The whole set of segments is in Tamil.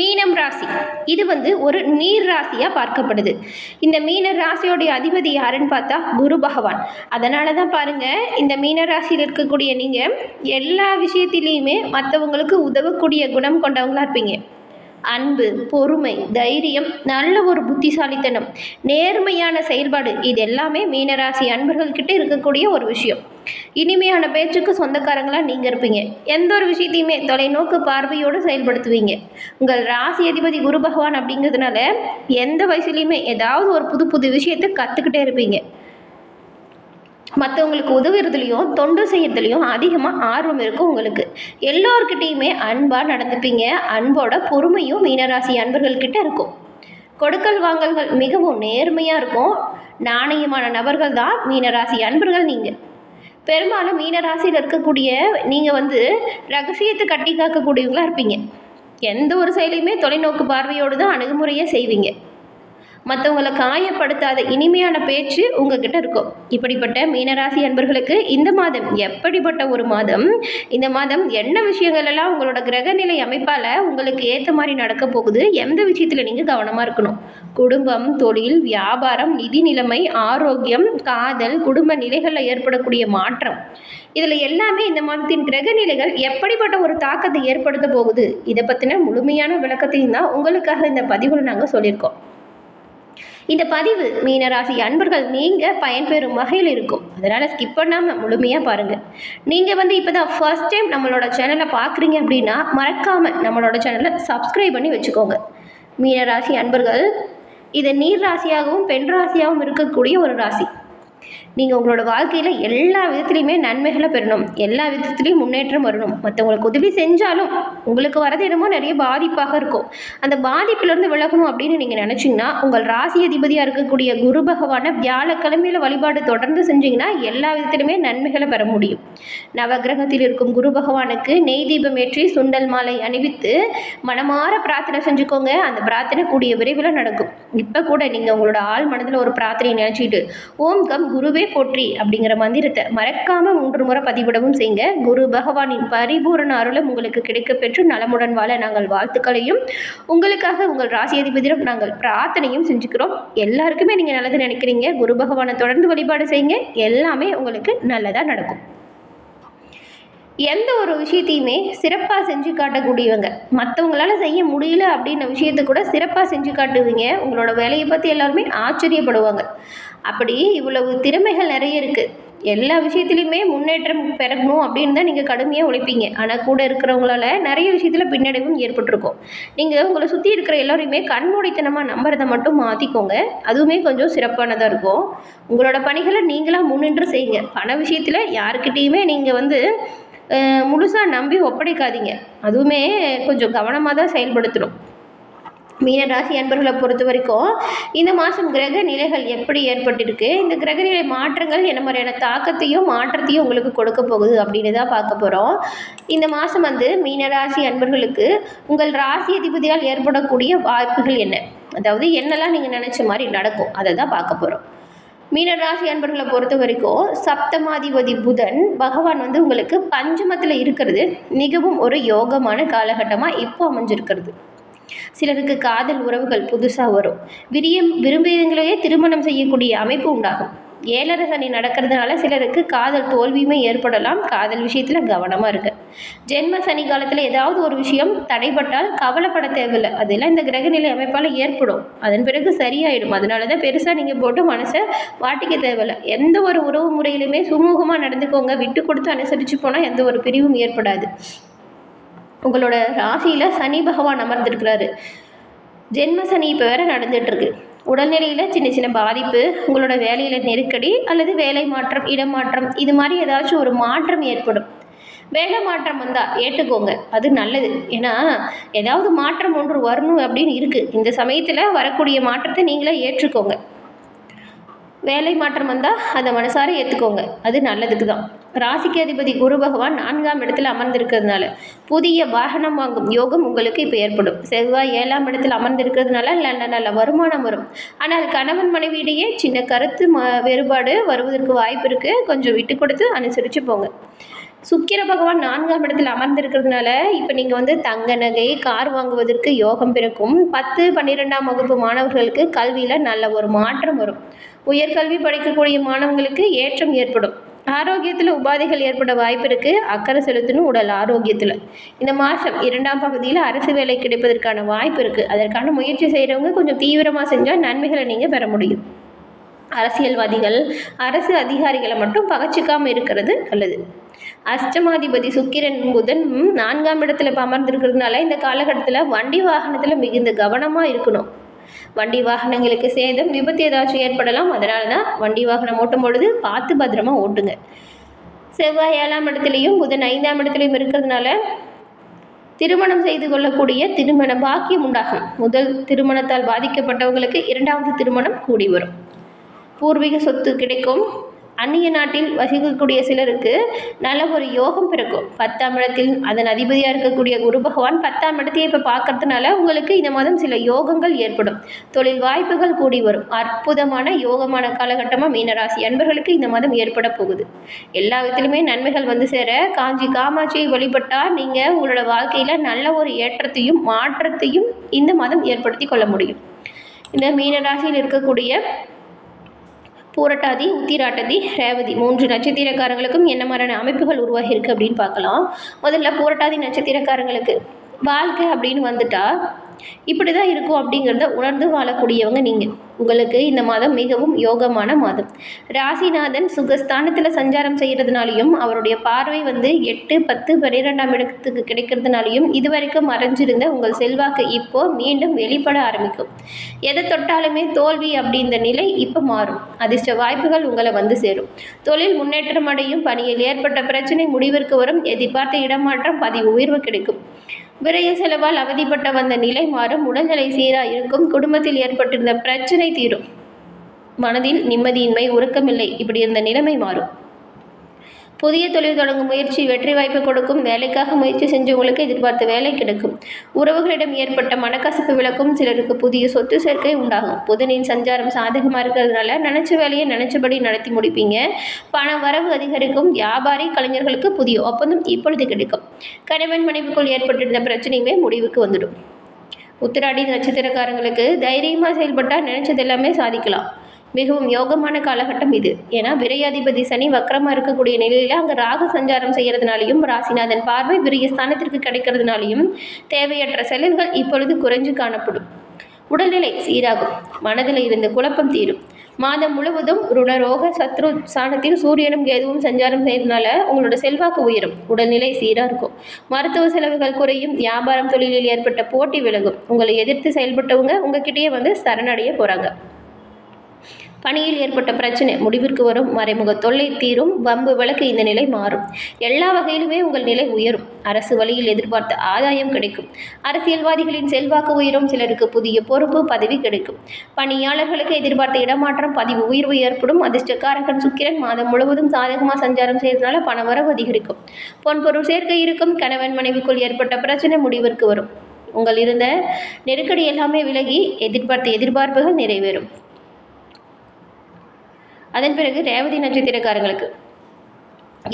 மீனம் ராசி. இது வந்து ஒரு நீர் ராசியாக பார்க்கப்படுது. இந்த மீன ராசியோடைய அதிபதி யாருன்னு பார்த்தா குரு பகவான். அதனால தான் பாருங்கள் இந்த மீன ராசியில் இருக்கக்கூடிய நீங்கள் எல்லா விஷயத்திலையுமே மற்றவங்களுக்கு உதவக்கூடிய குணம் கொண்டவங்களா இருப்பீங்க. அன்பு பொறுமை தைரியம் நல்ல ஒரு புத்திசாலித்தனம் நேர்மையான செயல்பாடு இது எல்லாமே மீனராசி அன்பர்கள்கிட்ட இருக்கக்கூடிய ஒரு விஷயம். இனிமையான பேச்சுக்கு சொந்தக்காரங்களாக நீங்கள் இருப்பீங்க. எந்த ஒரு விஷயத்தையுமே தொலைநோக்கு பார்வையோடு செயல்படுத்துவீங்க. உங்கள் ராசி அதிபதி குரு பகவான் அப்படிங்கிறதுனால எந்த வயசுலையுமே ஏதாவது ஒரு புது புது விஷயத்தை கற்றுக்கிட்டே இருப்பீங்க. மற்றவங்களுக்கு உதவுறதுலையும் தொண்டு செய்யறதுலையும் அதிகமாக ஆர்வம் இருக்கும் உங்களுக்கு. எல்லோருக்கிட்டேயுமே அன்பாக நடந்துப்பீங்க. அன்போட பொறுமையும் மீனராசி அன்பர்கள்கிட்ட இருக்கும். கொடுக்கல் வாங்கல்கள் மிகவும் நேர்மையாக இருக்கும். நாணயமான நபர்கள் தான் மீனராசி அன்பர்கள் நீங்கள் பெரும்பாலும் மீனராசியில் இருக்கக்கூடிய நீங்கள் வந்து ரகசியத்தை கட்டி காக்கக்கூடியவங்களாக இருப்பீங்க. எந்த ஒரு செயலையுமே தொலைநோக்கு பார்வையோடு தான் அணுகுமுறையை செய்வீங்க. மற்றவங்களை காயப்படுத்தாத இனிமையான பேச்சு உங்ககிட்ட இருக்கும். இப்படிப்பட்ட மீனராசி அன்பர்களுக்கு இந்த மாதம் எப்படிப்பட்ட ஒரு மாதம்? இந்த மாதம் என்ன விஷயங்கள் எல்லாம் உங்களோட கிரகநிலை அமைப்பால் உங்களுக்கு ஏற்ற மாதிரி நடக்க போகுது? எந்த விஷயத்தில் நீங்கள் கவனமாக இருக்கணும்? குடும்பம் தொழில் வியாபாரம் நிதி நிலைமை ஆரோக்கியம் காதல் குடும்ப நிலைகளில் ஏற்படக்கூடிய மாற்றம். இதில் எல்லாமே இந்த மாதத்தின் கிரகநிலைகள் எப்படிப்பட்ட ஒரு தாக்கத்தை ஏற்படுத்த போகுது? இதை பற்றின முழுமையான விளக்கத்தையும் தான் உங்களுக்காக இந்த பதிவில் நாங்கள் சொல்லியிருக்கோம். இந்த பதிவு மீனராசி அன்பர்கள் நீங்கள் பயன்பெறும் வகையில் இருக்கும். அதனால் ஸ்கிப் பண்ணாமல் முழுமையாக பாருங்கள் நீங்கள் வந்து இப்போ தான் ஃபர்ஸ்ட் டைம் நம்மளோட சேனலை பார்க்குறீங்க அப்படின்னா மறக்காமல் நம்மளோட சேனலை சப்ஸ்கிரைப் பண்ணி வச்சுக்கோங்க. மீனராசி அன்பர்கள் இது நீர் ராசியாகவும் பெண் ராசியாகவும் இருக்கக்கூடிய ஒரு ராசி. நீங்கள் உங்களோட வாழ்க்கையில் எல்லா விதத்துலையுமே நன்மைகளை பெறணும். எல்லா விதத்துலேயும் முன்னேற்றம் வரணும். மற்றவங்களுக்கு உதவி செஞ்சாலும் உங்களுக்கு வரது என்னமோ நிறைய பாதிப்பாக இருக்கும். அந்த பாதிப்பிலிருந்து விலகணும் அப்படின்னு நீங்கள் நினச்சிங்கன்னா உங்கள் ராசி அதிபதியாக இருக்கக்கூடிய குரு பகவானை வியாழக்கிழமையில் வழிபாடு தொடர்ந்து செஞ்சிங்கன்னா எல்லா விதத்திலுமே நன்மைகளை பெற முடியும். நவகிரகத்தில் இருக்கும் குரு பகவானுக்கு நெய் தீபம் ஏற்றி சுண்டல் மாலை அணிவித்து மனமாற பிரார்த்தனை செஞ்சுக்கோங்க. அந்த பிரார்த்தனை கூடிய விரைவில் நடக்கும். இப்போ கூட நீங்கள் உங்களோட ஆள் மனதில் ஒரு பிரார்த்தனையை நினச்சிட்டு ஓம் கம் குருவே போற்றி அப்படிங்கிற மந்திரத்தை மறக்காம மூன்று முறை பதிவிடவும் செய்யுங்க. குரு பகவானின் பரிபூரண அருளும் உங்களுக்கு கிடைக்கப்பெற்று நலமுடன் வாழ நாங்கள் வாழ்த்துக்களையும் உங்களுக்காக உங்கள் ராசி அதிபதியிடம் நாங்கள் பிரார்த்தனையும் செஞ்சுக்கிறோம். எல்லாருக்குமே நீங்கள் நல்லது நினைக்கிறீங்க. குரு பகவானை தொடர்ந்து வழிபாடு செய்யுங்க. எல்லாமே உங்களுக்கு நல்லதாக நடக்கும். எந்த ஒரு விஷயத்தையுமே சிறப்பாக செஞ்சு காட்டக்கூடியவங்க. மற்றவங்களால செய்ய முடியல அப்படின்ன விஷயத்தை கூட சிறப்பாக செஞ்சு காட்டுவீங்க. உங்களோட வேலையை பற்றி எல்லாருமே ஆச்சரியப்படுவாங்க. அப்படி இவ்வளவு திறமைகள் நிறைய இருக்குது எல்லா விஷயத்துலையுமே முன்னேற்றம் பெறணும் அப்படின்னு தான் நீங்கள் கடுமையாக உழைப்பீங்க. ஆனால் கூட இருக்கிறவங்களால நிறைய விஷயத்தில் பின்னடைவும் ஏற்பட்டிருக்கும். நீங்கள் உங்களை சுற்றி இருக்கிற எல்லோரையுமே கண்மூடித்தனமாக நம்புறதை மட்டும் மாற்றிக்கோங்க அதுவுமே கொஞ்சம் சிறப்பானதாக இருக்கும். உங்களோட பணிகளை நீங்களாக முன்னின்று செய்யுங்க. பண விஷயத்தில் யாருக்கிட்டேயுமே நீங்கள் வந்து முழுசாக நம்பி ஒப்படைக்காதீங்க. அதுவுமே கொஞ்சம் கவனமாக தான் செயல்படுத்தணும். மீனராசி அன்பர்களை பொறுத்த வரைக்கும் இந்த மாதம் கிரக நிலைகள் எப்படி ஏற்பட்டிருக்கு? இந்த கிரகநிலை மாற்றங்கள் என்ன மாதிரியான தாக்கத்தையும் மாற்றத்தையும் உங்களுக்கு கொடுக்க போகுது அப்படின்னு தான் பார்க்க போகிறோம் இந்த மாதம் வந்து மீனராசி அன்பர்களுக்கு உங்கள் ராசி அதிபதியால் ஏற்படக்கூடிய வாய்ப்புகள் என்ன? அதாவது என்னெல்லாம் நீங்கள் நினச்ச மாதிரி நடக்கும் அதை தான் பார்க்க போகிறோம் மீனராசி அன்பர்களை பொறுத்த வரைக்கும் சப்தமாதிபதி புதன் பகவான் வந்து உங்களுக்கு பஞ்சமத்தில் இருக்கிறது மிகவும் ஒரு யோகமான காலகட்டமாக இப்போ அமைஞ்சிருக்கிறது. சிலருக்கு காதல் உறவுகள் புதுசாக வரும். விரியம் விரும்பியவங்களையே திருமணம் செய்யக்கூடிய அமைப்பு உண்டாகும். ஏழரை சனி நடக்கிறதுனால சிலருக்கு காதல் தோல்வியுமே ஏற்படலாம். காதல் விஷயத்தில் கவனமாக இருக்கு ஜென்ம சனி காலத்தில் ஏதாவது ஒரு விஷயம் தடைப்பட்டால் கவலைப்பட தேவையில்லை. அதெல்லாம் இந்த கிரகநிலை அமைப்பால் ஏற்படும். அதன் பிறகு சரியாயிடும். அதனால தான் பெருசாக நீங்கள் போட்டு மனசை வாட்டிக்க தேவையில்லை. எந்த ஒரு உறவு முறையிலுமே சுமூகமாக நடந்துக்கோங்க. விட்டு கொடுத்து அனுசரித்து போனால் எந்த ஒரு பிரிவும் ஏற்படாது. உங்களோட ராசியில் சனி பகவான் அமர்ந்திருக்கிறாரு. ஜென்ம சனி இப்போ வேற நடந்துகிட்ருக்கு உடல்நிலையில் சின்ன சின்ன பாதிப்பு உங்களோட வேலையில் நெருக்கடி அல்லது வேலை மாற்றம் இடமாற்றம் இது மாதிரி ஏதாச்சும் ஒரு மாற்றம் ஏற்படும். வேலை மாற்றம் வந்தால் ஏற்றுக்கோங்க அது நல்லது. ஏன்னா ஏதாவது மாற்றம் ஒன்று வரணும் அப்படின்னு இருக்குது இந்த சமயத்தில் வரக்கூடிய மாற்றத்தை நீங்களே ஏற்றுக்கோங்க. வேலை மாற்றம் வந்தால் அதை மனசார ஏற்றுக்கோங்க அது நல்லதுக்கு தான் ராசிக்கு அதிபதி குரு பகவான் நான்காம் இடத்துல அமர்ந்திருக்கிறதுனால புதிய வாகனம் வாங்கும் யோகம் உங்களுக்கு இப்போ ஏற்படும். செவ்வாய் ஏழாம் இடத்தில் அமர்ந்திருக்கிறதுனால நல்ல நல்ல வருமானம் வரும். ஆனால் கணவன் மனைவியிடையே சின்ன கருத்து ம வேறுபாடு வருவதற்கு வாய்ப்பு இருக்குது கொஞ்சம் விட்டு கொடுத்து அனுசரித்து போங்க. சுக்கிர பகவான் நான்காம் இடத்துல அமர்ந்திருக்கிறதுனால இப்போ நீங்கள் வந்து தங்க நகை கார் வாங்குவதற்கு யோகம் பிறக்கும். பத்து பன்னிரெண்டாம் வகுப்பு மாணவர்களுக்கு கல்வியில் நல்ல ஒரு மாற்றம் வரும். உயர்கல்வி படிக்கக்கூடிய மாணவங்களுக்கு ஏற்றம் ஏற்படும். ஆரோக்கியத்தில் உபாதைகள் ஏற்பட வாய்ப்பு இருக்குது அக்கறை செலுத்தணும் உடல் ஆரோக்கியத்தில். இந்த மாதம் இரண்டாம் பகுதியில் அரசு வேலை கிடைப்பதற்கான வாய்ப்பு இருக்குது அதற்கான முயற்சி செய்கிறவங்க கொஞ்சம் தீவிரமாக செஞ்சால் நன்மைகளை நீங்கள் பெற முடியும். அரசியல்வாதிகள் அரசு அதிகாரிகளை மட்டும் பகச்சிக்காமல் இருக்கிறது நல்லது. அஷ்டமாதிபதி சுக்கிரன் புதன் நான்காம் இடத்துல இப்போ அமர்ந்திருக்கிறதுனால இந்த காலகட்டத்தில் வண்டி வாகனத்தில் மிகுந்த கவனமாக இருக்கணும். வண்டி வாகனங்களுக்கு சேதம் விபத்து ஏதாச்சும் ஏற்படலாம் அதனால தான் வண்டி வாகனம் ஓட்டும் பொழுது பார்த்து பத்திரமா ஓட்டுங்க. செவ்வாய் ஏழாம் இடத்துலையும் புதன் ஐந்தாம் இடத்துலையும் இருக்கிறதுனால திருமணம் செய்து கொள்ளக்கூடிய திருமண பாக்கியம் உண்டாகும். முதல் திருமணத்தால் பாதிக்கப்பட்டவங்களுக்கு இரண்டாவது திருமணம் கூடி வரும். பூர்வீக சொத்து கிடைக்கும். அந்நிய நாட்டில் வசிக்கக்கூடிய சிலருக்கு நல்ல ஒரு யோகம் பிறக்கும். பத்தாம் இடத்தில் அதன் அதிபதியாக இருக்கக்கூடிய குரு பகவான் பத்தாம் இடத்தையே இப்போ பார்க்கறதுனால உங்களுக்கு இந்த மாதம் சில யோகங்கள் ஏற்படும். தொழில் வாய்ப்புகள் கூடி வரும். அற்புதமான யோகமான காலகட்டமாக மீனராசி அன்பர்களுக்கு இந்த மாதம் ஏற்பட போகுது. எல்லா விதத்திலுமே நன்மைகள் வந்து சேர காஞ்சி காமாட்சியை வழிபட்டால் நீங்கள் உங்களோட வாழ்க்கையில் நல்ல ஒரு ஏற்றத்தையும் மாற்றத்தையும் இந்த மாதம் ஏற்படுத்தி கொள்ள முடியும். இந்த மீனராசியில் இருக்கக்கூடிய பூரட்டாதி உத்திராட்டதி ரேவதி மூன்று நட்சத்திரக்காரங்களுக்கும் என்ன மாதிரியான அமைப்புகள் உருவாகியிருக்கு அப்படின்னு பார்க்கலாம். முதல்ல பூரட்டாதி நட்சத்திரக்காரங்களுக்கு வாழ்க்கை அப்படின்னு வந்துட்டா இப்படி தான் இருக்கும் அப்படிங்கிறத உணர்ந்து வாழக்கூடியவங்க நீங்கள் உங்களுக்கு இந்த மாதம் மிகவும் யோகமான மாதம். ராசிநாதன் சுகஸ்தானத்தில் சஞ்சாரம் செய்கிறதுனாலையும் அவருடைய பார்வை வந்து எட்டு பத்து பன்னிரெண்டாம் இடத்துக்கு கிடைக்கிறதுனாலையும் இதுவரைக்கும் மறைஞ்சிருந்த உங்கள் செல்வாக்கு இப்போ மீண்டும் வெளிப்பட ஆரம்பிக்கும். எதை தொட்டாலுமே தோல்வி அப்படின்ற நிலை இப்போ மாறும். அதிர்ஷ்ட வாய்ப்புகள் உங்களை வந்து சேரும். தொழில் முன்னேற்றம் அடையும் பணியில் ஏற்பட்ட பிரச்சனை முடிவிற்கு வரும் எதிர்பார்த்த இடமாற்றம் பதிவு உயர்வு கிடைக்கும். விரைய செலவால் அவதிப்பட்ட வந்த நிலை மாறும் உடல்நிலை சீராக இருக்கும் குடும்பத்தில் ஏற்பட்டிருந்த பிரச்சனை தீரும். மனதில் நிம்மதியின்மை உறக்கமில்லை. இப்படி இருந்த நிலைமை மாறும். புதிய தொழில் தொடங்கும் முயற்சி வெற்றி வாய்ப்பு கொடுக்கும். வேலைக்காக முயற்சி செஞ்சவங்களுக்கு எதிர்பார்த்த வேலை கிடைக்கும். உறவுகளிடம் ஏற்பட்ட மனக்கசப்பு விளக்கும் சிலருக்கு புதிய சொத்து சேர்க்கை உண்டாகும். புதனின் சஞ்சாரம் சாதகமாக இருக்கிறதுனால நினச்ச வேலையை நினச்சபடி நடத்தி முடிப்பீங்க. பண வரவு அதிகரிக்கும். வியாபாரி கலைஞர்களுக்கு புதிய ஒப்பந்தம் இப்பொழுது கிடைக்கும். கணவன் மனைவிக்குள் ஏற்பட்டிருந்த பிரச்சனையுமே முடிவுக்கு வந்துடும். உத்திராடி நட்சத்திரக்காரங்களுக்கு தைரியமாக செயல்பட்டால் நினச்சது எல்லாமே சாதிக்கலாம். மிகவும் யோகமான காலகட்டம் இது. ஏன்னா விரையாதிபதி சனி வக்கரமாக இருக்கக்கூடிய நிலையில் அங்கே ராகு சஞ்சாரம் செய்கிறதுனாலையும் ராசிநாதன் பார்வை விரிய ஸ்தானத்திற்கு கிடைக்கிறதுனாலையும் தேவையற்ற செலவுகள் இப்பொழுது குறைஞ்சு காணப்படும். உடல்நிலை சீராகும். மனதில் இருந்த குழப்பம் தீரும். மாதம் முழுவதும் ருணரோக சத்ரு ஸ்தானத்தில் சூரியனும் கேதுவும் சஞ்சாரம் செய்யறதுனால உங்களோட செல்வாக்கு உயரும். உடல்நிலை சீராக இருக்கும். மருத்துவ செலவுகள் குறையும். வியாபாரம் தொழிலில் ஏற்பட்ட போட்டி விலகும். உங்களை எதிர்த்து செயல்பட்டவங்க உங்ககிட்டயே வந்து சரணடைய போகிறாங்க பணியில் ஏற்பட்ட பிரச்சனை முடிவிற்கு வரும் மறைமுக தொல்லை தீரும் வம்பு விளக்கு இந்த நிலை மாறும். எல்லா வகையிலுமே உங்கள் நிலை உயரும். அரசு வழியில் எதிர்பார்த்த ஆதாயம் கிடைக்கும். அரசியல்வாதிகளின் செல்வாக்கு உயரும் சிலருக்கு புதிய பொறுப்பு பதவி கிடைக்கும். பணியாளர்களுக்கு எதிர்பார்த்த இடமாற்றம் பதிவு உயர்வு ஏற்படும். அதிர்ஷ்டக்காரகன் சுக்கிரன் மாதம் முழுவதும் சாதகமாக சஞ்சாரம் செய்வதனால பணவரவு அதிகரிக்கும். பொன்பொருள் சேர்க்கை இருக்கும். கணவன் மனைவிக்குள் ஏற்பட்ட பிரச்சனை முடிவிற்கு வரும். உங்கள் இருந்த நெருக்கடி எல்லாமே விலகி எதிர்பார்த்த எதிர்பார்ப்புகள் நிறைவேறும். அதன் பிறகு ரேவதி நட்சத்திரக்காரங்களுக்கு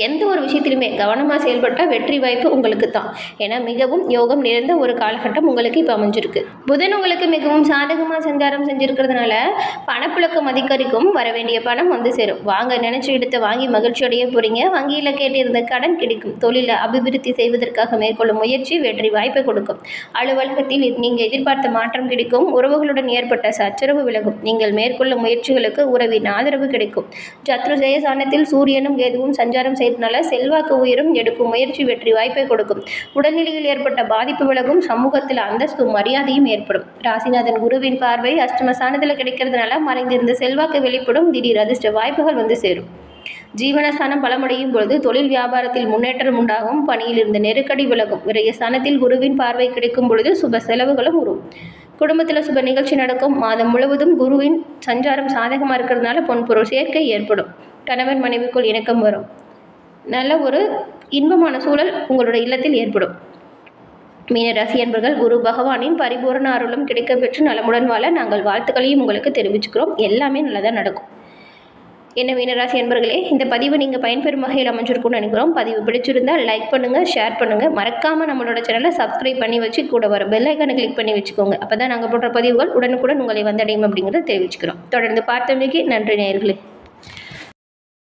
எந்த ஒரு விஷயத்திலுமே கவனமாக செயல்பட்டால் வெற்றி வாய்ப்பு உங்களுக்கு தான் ஏன்னா மிகவும் யோகம் நிறைந்த ஒரு காலகட்டம் உங்களுக்கு இப்போ அமைஞ்சிருக்கு. புதன் உங்களுக்கு மிகவும் சாதகமாக சஞ்சாரம் செஞ்சுருக்கிறதுனால பணப்புழக்கம் அதிகரிக்கும். வர வேண்டிய பணம் வந்து சேரும். வாங்க நினச்சி எடுத்து வாங்கி மகிழ்ச்சியோடைய போகிறீங்க வங்கியில் கேட்டிருந்த கடன் கிடைக்கும். தொழிலை அபிவிருத்தி செய்வதற்காக மேற்கொள்ளும் முயற்சி வெற்றி வாய்ப்பை கொடுக்கும். அலுவலகத்தில் நீங்கள் எதிர்பார்த்த மாற்றம் கிடைக்கும். உறவுகளுடன் ஏற்பட்ட சச்சரவு விலகும். நீங்கள் மேற்கொள்ளும் முயற்சிகளுக்கு உறவின் ஆதரவு கிடைக்கும். சத்ரு ஜெயசானத்தில் சூரியனும் கேதுவும் சஞ்சாரம் செய்தனால செல்வாக்கு உயரும் எடுக்கும் முயற்சி வெற்றி வாய்ப்பை கொடுக்கும். உடல்நிலையில் ஏற்பட்ட பாதிப்பு விலகும் சமூகத்தில் அந்தஸ்து மரியாதையும் ஏற்படும். ராசிநாதன் குருவின் பார்வை அஷ்டமஸ்தானத்தில் கிடைக்கிறதுனால மறைந்திருந்த செல்வாக்கு வெளிப்படும். திடீர் அதிர்ஷ்ட வாய்ப்புகள் வந்து சேரும். ஜீவனஸ்தானம் பலமடையும் பொழுது தொழில் வியாபாரத்தில் முன்னேற்றம் உண்டாகும். பணியில் இருந்த நெருக்கடி விலகும். விரயஸ்தானத்தில் குருவின் பார்வை கிடைக்கும் பொழுது சுப செலவுகளும் வரும் குடும்பத்தில் சுப நிகழ்ச்சி நடக்கும். மாதம் முழுவதும் குருவின் சஞ்சாரம் சாதகமாக இருக்கிறதுனால பொன்பொருள் சேர்க்கை ஏற்படும். கணவன் மனைவிக்குள் இணக்கம் வரும். நல்ல ஒரு இன்பமான சூழல் உங்களோட இல்லத்தில் ஏற்படும். மீனராசி அன்பர்கள் குரு பகவானின் பரிபூரண அருளும் கிடைக்கப்பெற்று நலமுடன் வாழ நாங்கள் வாழ்த்துக்களையும் உங்களுக்கு தெரிவிச்சுக்கிறோம். எல்லாமே நல்லதாக நடக்கும். என்ன மீனராசி அன்பர்களே இந்த பதிவு நீங்கள் பயன்பெறும் வகையில் அமைஞ்சிருக்கும்னு நினைக்கிறோம். பதிவு பிடிச்சிருந்தால் லைக் பண்ணுங்கள் ஷேர் பண்ணுங்கள் மறக்காமல் நம்மளோட சேனலை சப்ஸ்கிரைப் பண்ணி வச்சு கூட வர பெல்லைக்கான கிளிக் பண்ணி வச்சுக்கோங்க. அப்போ தான் நாங்கள் போடுற பதிவுகள் உடனுக்குடன் உங்களை வந்தடையும் அப்படிங்கிறத தெரிவிச்சுக்கிறோம். தொடர்ந்து பார்த்தமைக்கு நன்றி நேயர்களே.